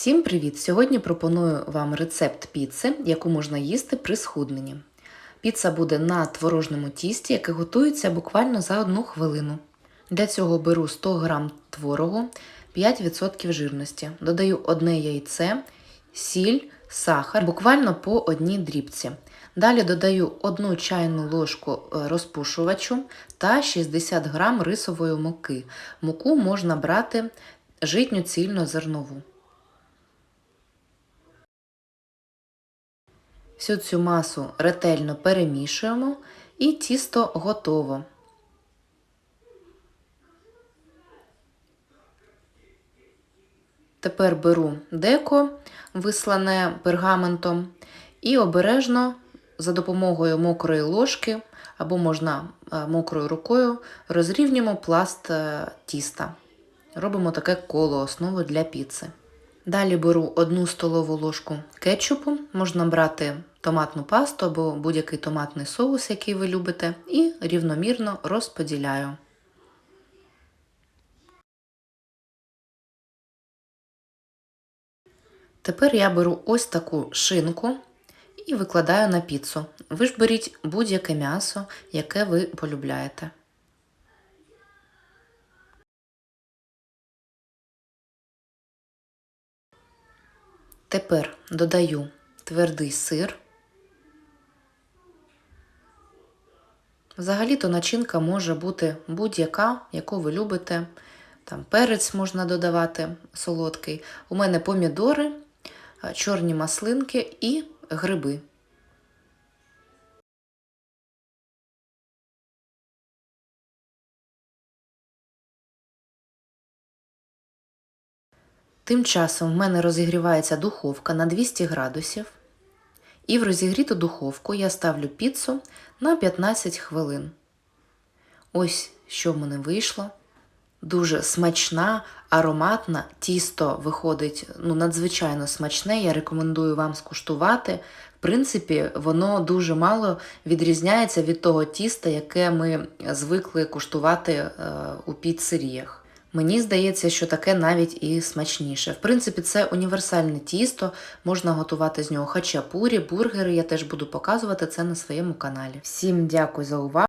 Всім привіт! Сьогодні пропоную вам рецепт піци, яку можна їсти при схудненні. Піца буде на творожному тісті, яке готується буквально за одну хвилину. Для цього беру 100 г творогу, 5% жирності, додаю одне яйце, сіль, сахар, буквально по одній дрібці. Далі додаю 1 чайну ложку е, розпушувачу та 60 г рисової муки. Муку можна брати житню цільнозернову. Всю цю масу ретельно перемішуємо і тісто готово. Тепер беру деко, вислане пергаментом, і обережно за допомогою мокрої ложки або можна е, мокрою рукою розрівнюємо пласт е, тіста. Робимо таке коло основу для піци. Далі беру одну столову ложку кетчупу, можна брати томатну пасту або будь-який томатний соус, який ви любите, і рівномірно розподіляю. Тепер я беру ось таку шинку і викладаю на піцу. Ви ж беріть будь-яке м'ясо, яке ви полюбляєте. Тепер додаю твердий сир. Взагалі-то начинка може бути будь-яка, яку ви любите. Там перець можна додавати солодкий. У мене помідори, чорні маслинки і гриби. Тим часом в мене розігрівається духовка на 200 градусів. І в розігріту духовку я ставлю піцу на 15 хвилин. Ось що в мене вийшло. Дуже смачна, ароматна, тісто виходить ну, надзвичайно смачне. Я рекомендую вам скуштувати. В принципі, воно дуже мало відрізняється від того тіста, яке ми звикли куштувати е, у піцеріях. Мені здається, що таке навіть і смачніше. В принципі, це універсальне тісто, можна готувати з нього хачапурі, бургери. Я теж буду показувати це на своєму каналі. Всім дякую за увагу!